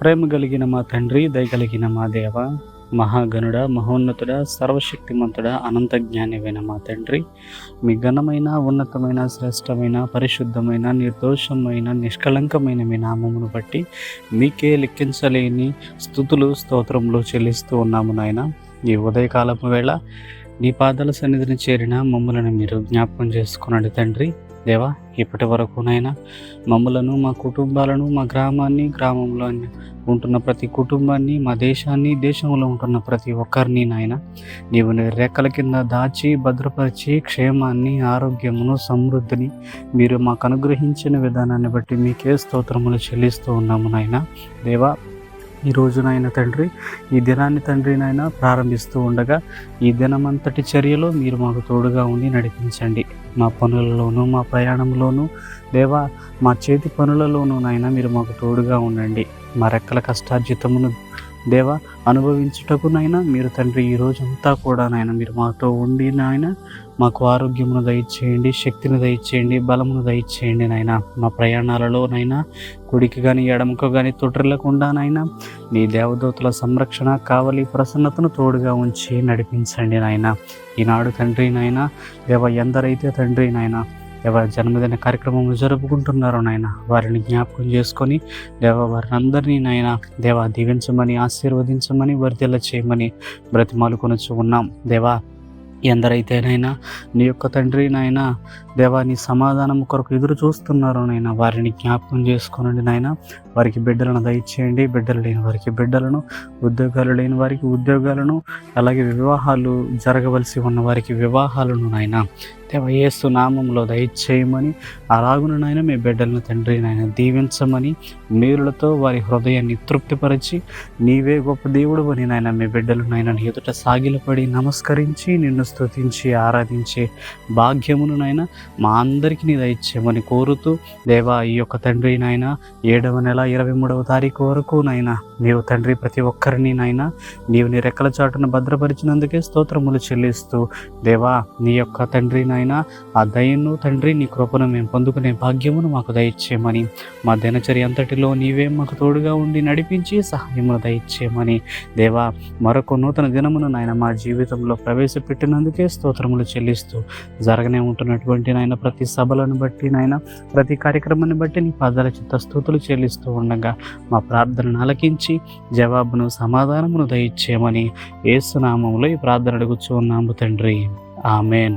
ప్రేమ కలిగిన మా తండ్రి దయగలిగిన మా దేవ మహాగణుడ మహోన్నతుడ సర్వశక్తిమంతుడ అనంత జ్ఞానివైన మా తండ్రి మీ ఘనమైన ఉన్నతమైన శ్రేష్టమైన పరిశుద్ధమైన నిర్దోషమైన నిష్కలంకమైన మీ నామమును బట్టి మీకే లెక్కించలేని స్థుతులు స్తోత్రములు చెల్లిస్తూ ఉన్నాము నాయన. ఈ ఉదయకాలపు వేళ నీ పాదాల సన్నిధిని చేరిన మమ్మలను మీరు జ్ఞాపకం చేసుకున్నాడు తండ్రి. దేవా ఇప్పటి వరకునైనా మమ్మలను మా కుటుంబాలను మా గ్రామాన్ని గ్రామంలో ఉంటున్న ప్రతి కుటుంబాన్ని మా దేశాన్ని దేశంలో ఉంటున్న ప్రతి ఒక్కరిని నాయన నీవు నీ రెక్కల కింద దాచి భద్రపరిచి క్షేమాన్ని ఆరోగ్యమును సమృద్ధిని మీరు మాకు అనుగ్రహించిన విధానాన్ని బట్టి మీకే స్తోత్రములు చెల్లిస్తూ ఉన్నాము నాయన. దేవా ఈ రోజునైనా తండ్రి ఈ దినాన్ని తండ్రి నాయన ప్రారంభిస్తూ ఉండగా ఈ దినమంతటి చర్యలో మీరు మాకు తోడుగా ఉండి నడిపించండి. మా పనులలోనూ మా ప్రయాణంలోనూ దేవా మా చేతి పనులలోనూ నాయన మీరు మాకు తోడుగా ఉండండి. మా రెక్కల కష్టార్జితమును దేవ అనుభవించుటకునైనా మీరు తండ్రి ఈ రోజంతా కూడా నాయన మీరు మాతో ఉండి నాయన మాకు ఆరోగ్యమును దయచేయండి శక్తిని దయచేయండి బలమును దయచేయండి నాయన. మా ప్రయాణాలలో నైనా కుడికి కానీ ఎడమకు కానీ తొట్టిల్లకుండా నాయన మీ దేవదూతల సంరక్షణ కావలి ప్రసన్నతను తోడుగా ఉంచి నడిపించండి నాయన. ఈనాడు తండ్రి నాయన దేవ ఎందరైతే తండ్రి నాయన ఎవరి జన్మదిన కార్యక్రమం జరుపుకుంటున్నారో నాయన వారిని జ్ఞాపకం చేసుకొని దేవ వారిని అందరినీ నాయన దేవ దీవించమని ఆశీర్వదించమని వర్ధిల్ల చేయమని బ్రతిమాలు కొనొచ్చు ఉన్నాం. దేవా ఎందరైతేనైనా నీ యొక్క తండ్రి నాయన దేవా నీ సమాధానం కొరకు ఎదురు చూస్తున్నారో నాయన వారిని జ్ఞాపకం చేసుకోనండి నాయన. వారికి బిడ్డలను దయచేయండి. బిడ్డలు లేని వారికి బిడ్డలను ఉద్యోగాలు లేని వారికి ఉద్యోగాలను అలాగే వివాహాలు జరగవలసి ఉన్న వారికి వివాహాలను నాయన దేవ ఏసు నామంలో దయచేయమని అలాగున నాయన మీ బిడ్డలను తండ్రి నాయన దీవించమని మేలులతో వారి హృదయాన్ని తృప్తిపరిచి నీవే గొప్ప దేవుడు అని నాయన మీ బిడ్డలు నాయన ఎదుట సాగిలపడి నమస్కరించి నిన్ను స్తుతించి ఆరాధించే భాగ్యమును నాయన మా అందరికీ నీ దయచేయమని కోరుతూ దేవా ఈ యొక్క తండ్రి నాయన ఏడవ నెల ఇరవై మూడవ తారీఖు వరకు నాయన నీవు తండ్రి ప్రతి ఒక్కరిని నాయన నీవు నీ రెక్కల చాటును భద్రపరిచినందుకే స్తోత్రములు చెల్లిస్తూ దేవా నీ యొక్క తండ్రి నాయన ఆ దయను తండ్రి నీ కృపను మేము పొందుకునే భాగ్యమును మాకు దయచేయమని మా దినచర్య అంతటిలో నీవే మాకు తోడుగా ఉండి నడిపించి సహాయమును దయచేయమని. దేవా మరొక నూతన దినమును నాయన మా జీవితంలో ప్రవేశపెట్టినందుకే స్తోత్రములు చెల్లిస్తూ జరగనే ఉంటున్నటువంటి నాయన ప్రతి సభలను బట్టి నాయన ప్రతి కార్యక్రమాన్ని బట్టి నీ పాదాల చిత్త స్థూతులు చెల్లిస్తూ ఉండగా మా ప్రార్థనను ఆలకించి జవాబును సమాధానమును దయచేయమని ఏసునామంలో ఈ ప్రార్థన అడుగుచూ ఉన్నాము తండ్రి. ఆమెన్.